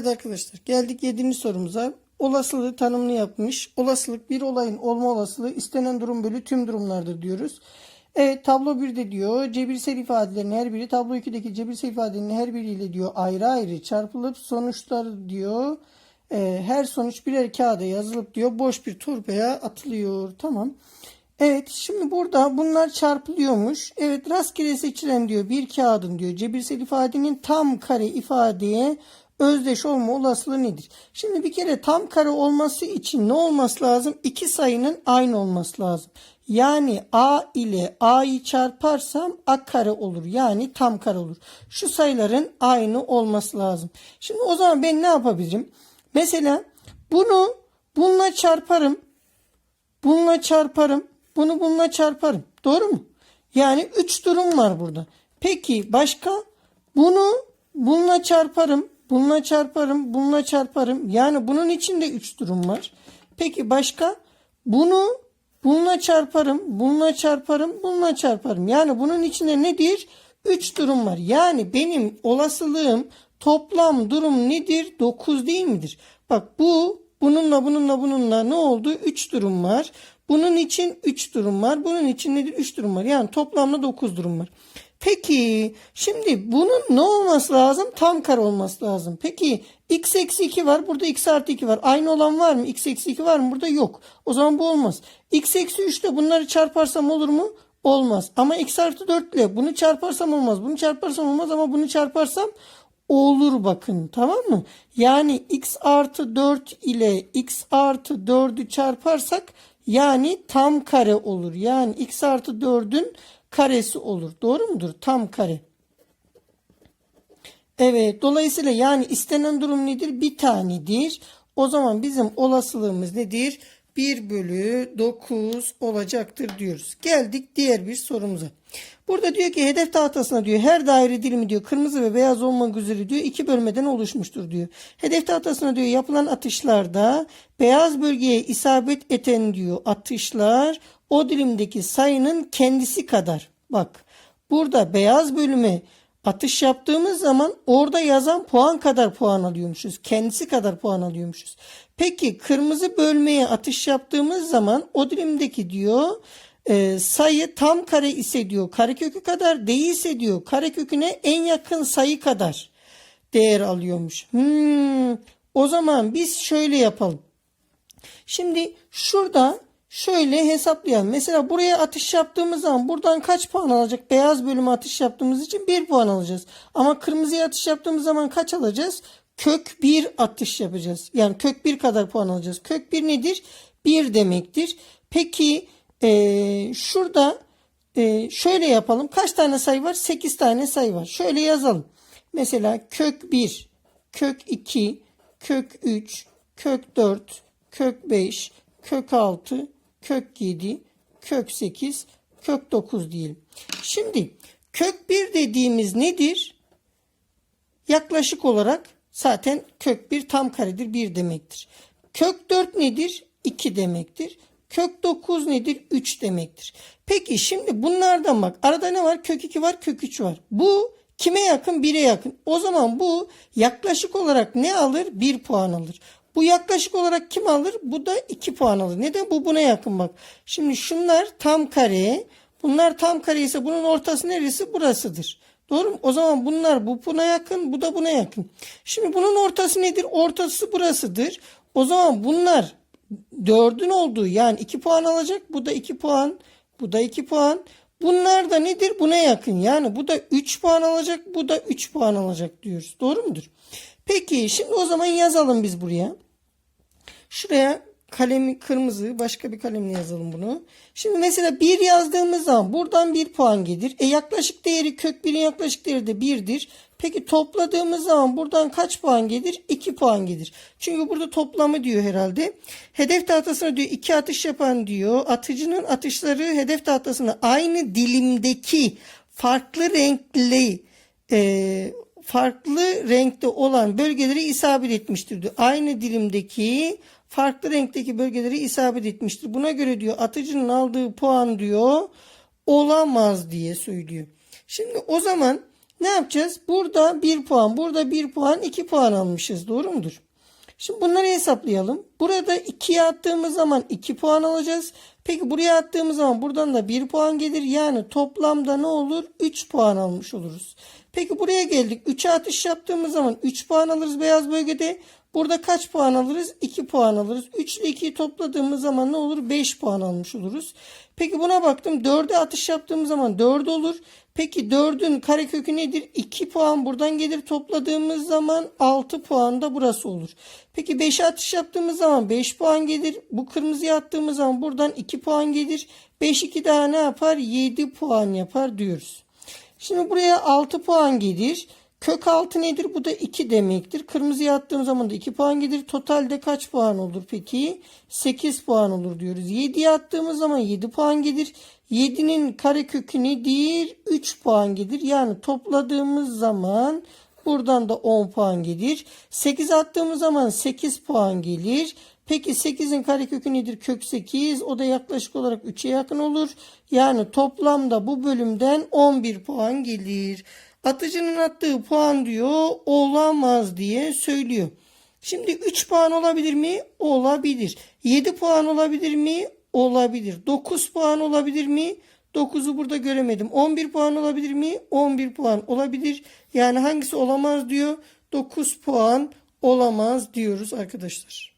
Evet arkadaşlar geldik 7. sorumuza. Olasılığı tanımını yapmış. Olasılık bir olayın olma olasılığı istenen durum bölü tüm durumlardır diyoruz. Evet tablo 1'de diyor cebirsel ifadelerin her biri tablo 2'deki cebirsel ifadenin her biriyle diyor ayrı ayrı çarpılıp sonuçlar diyor e, her sonuç birer kağıda yazılıp diyor boş bir torbaya atılıyor. Tamam. Evet şimdi burada bunlar çarpılıyormuş. Evet rastgele seçilen diyor bir kağıdın diyor cebirsel ifadenin tam kare ifadeye özdeş olma olasılığı nedir? Şimdi bir kere tam kare olması için ne olması lazım? İki sayının aynı olması lazım. Yani a ile a'yı çarparsam a kare olur. Yani tam kare olur. Şu sayıların aynı olması lazım. Şimdi o zaman ben ne yapabilirim? Mesela bunu bununla çarparım. Bununla çarparım. Bunu bununla çarparım. Doğru mu? Yani 3 durum var burada. Peki başka? Bunu bununla çarparım. Bununla çarparım. Bununla çarparım. Yani bunun içinde 3 durum var. Peki başka? Bunu bununla çarparım. Bununla çarparım. Bununla çarparım. Yani bunun içinde nedir? 3 durum var. Yani benim olasılığım toplam durum nedir? 9 değil midir? Bak bu bununla bununla bununla ne oldu? 3 durum var. Bunun için 3 durum var. Bunun için nedir? 3 durum var. Yani toplamda 9 durum var. Peki şimdi bunun ne olması lazım? Tam kare olması lazım. Peki x eksi 2 var. Burada x artı 2 var. Aynı olan var mı? x eksi 2 var mı? Burada yok. O zaman bu olmaz. x eksi 3 ile bunları çarparsam olur mu? Olmaz. Ama x artı 4 ile bunu çarparsam olmaz. Bunu çarparsam olmaz ama bunu çarparsam olur bakın tamam mı? Yani x artı 4 ile x artı 4'ü çarparsak yani tam kare olur. Yani x artı 4'ün karesi olur. Doğru mudur? Tam kare. Evet. Dolayısıyla yani istenen durum nedir? Bir tanedir. O zaman bizim olasılığımız nedir? 1 bölü 9 olacaktır diyoruz. Geldik diğer bir sorumuza. Burada diyor ki hedef tahtasına diyor her daire dilimi diyor kırmızı ve beyaz olmak üzere diyor iki bölmeden oluşmuştur diyor. Hedef tahtasına diyor yapılan atışlarda beyaz bölgeye isabet eten diyor atışlar o dilimdeki sayının kendisi kadar. Bak burada beyaz bölüme atış yaptığımız zaman orada yazan puan kadar puan alıyormuşuz. Kendisi kadar puan alıyormuşuz. Peki kırmızı bölmeye atış yaptığımız zaman o dilimdeki diyor e, sayı tam kare ise diyor karekökü kadar değilse diyor kareköküne en yakın sayı kadar değer alıyormuş. Hmm, o zaman biz şöyle yapalım. Şimdi şurada şöyle hesaplayalım. Mesela buraya atış yaptığımız zaman buradan kaç puan alacak? Beyaz bölüme atış yaptığımız için 1 puan alacağız. Ama kırmızıya atış yaptığımız zaman kaç alacağız? Kök 1 atış yapacağız. Yani kök 1 kadar puan alacağız. Kök 1 nedir? 1 demektir. Peki ee, şurada e, şöyle yapalım. Kaç tane sayı var? 8 tane sayı var. Şöyle yazalım. Mesela kök 1, kök 2, kök 3, kök 4, kök 5, kök 6, kök 7, kök 8, kök 9 diyelim. Şimdi kök 1 dediğimiz nedir? Yaklaşık olarak zaten kök 1 tam karedir 1 demektir. Kök 4 nedir? 2 demektir. Kök 9 nedir? 3 demektir. Peki şimdi bunlardan bak. Arada ne var? Kök 2 var, kök 3 var. Bu kime yakın? 1'e yakın. O zaman bu yaklaşık olarak ne alır? 1 puan alır. Bu yaklaşık olarak kim alır? Bu da 2 puan alır. Neden? Bu buna yakın bak. Şimdi şunlar tam kare. Bunlar tam kare ise bunun ortası neresi? Burasıdır. Doğru mu? O zaman bunlar bu buna yakın, bu da buna yakın. Şimdi bunun ortası nedir? Ortası burasıdır. O zaman bunlar 4'ün olduğu yani 2 puan alacak. Bu da 2 puan. Bu da 2 puan. Bunlar da nedir? Buna yakın. Yani bu da 3 puan alacak. Bu da 3 puan alacak diyoruz. Doğru mudur? Peki şimdi o zaman yazalım biz buraya. Şuraya kalemi kırmızı başka bir kalemle yazalım bunu. Şimdi mesela 1 yazdığımız zaman buradan 1 puan gelir. E yaklaşık değeri kök 1'in yaklaşık değeri de 1'dir. Peki topladığımız zaman buradan kaç puan gelir? 2 puan gelir. Çünkü burada toplamı diyor herhalde. Hedef tahtasına diyor 2 atış yapan diyor. Atıcının atışları hedef tahtasına aynı dilimdeki farklı renkli e, farklı renkte olan bölgeleri isabet etmiştir diyor. Aynı dilimdeki farklı renkteki bölgeleri isabet etmiştir. Buna göre diyor atıcının aldığı puan diyor olamaz diye söylüyor. Şimdi o zaman Ne yapacağız? Burada 1 puan, burada 1 puan, 2 puan almışız. Doğru mudur? Şimdi bunları hesaplayalım. Burada 2'ye attığımız zaman 2 puan alacağız. Peki buraya attığımız zaman buradan da 1 puan gelir. Yani toplamda ne olur? 3 puan almış oluruz. Peki buraya geldik. 3'e atış yaptığımız zaman 3 puan alırız beyaz bölgede. Burada kaç puan alırız? 2 puan alırız. 3 ile 2'yi topladığımız zaman ne olur? 5 puan almış oluruz. Peki buna baktım. 4'e atış yaptığımız zaman 4 olur. Peki 4'ün karekökü nedir? 2 puan buradan gelir. Topladığımız zaman 6 puan da burası olur. Peki 5'e atış yaptığımız zaman 5 puan gelir. Bu kırmızıya attığımız zaman buradan 2 puan gelir. 5 2 daha ne yapar? 7 puan yapar diyoruz. Şimdi buraya 6 puan gelir. Kök 6 nedir? Bu da 2 demektir. Kırmızıya attığım zaman da 2 puan gelir. Totalde kaç puan olur peki? 8 puan olur diyoruz. 7'ye attığımız zaman 7 puan gelir. 7'nin karekökü nedir? 3 puan gelir. Yani topladığımız zaman buradan da 10 puan gelir. 8 attığımız zaman 8 puan gelir. Peki 8'in karekökü nedir? Kök 8. O da yaklaşık olarak 3'e yakın olur. Yani toplamda bu bölümden 11 puan gelir. Atıcının attığı puan diyor olamaz diye söylüyor. Şimdi 3 puan olabilir mi? Olabilir. 7 puan olabilir mi? Olabilir. 9 puan olabilir mi? 9'u burada göremedim. 11 puan olabilir mi? 11 puan olabilir. Yani hangisi olamaz diyor. 9 puan olamaz diyoruz arkadaşlar.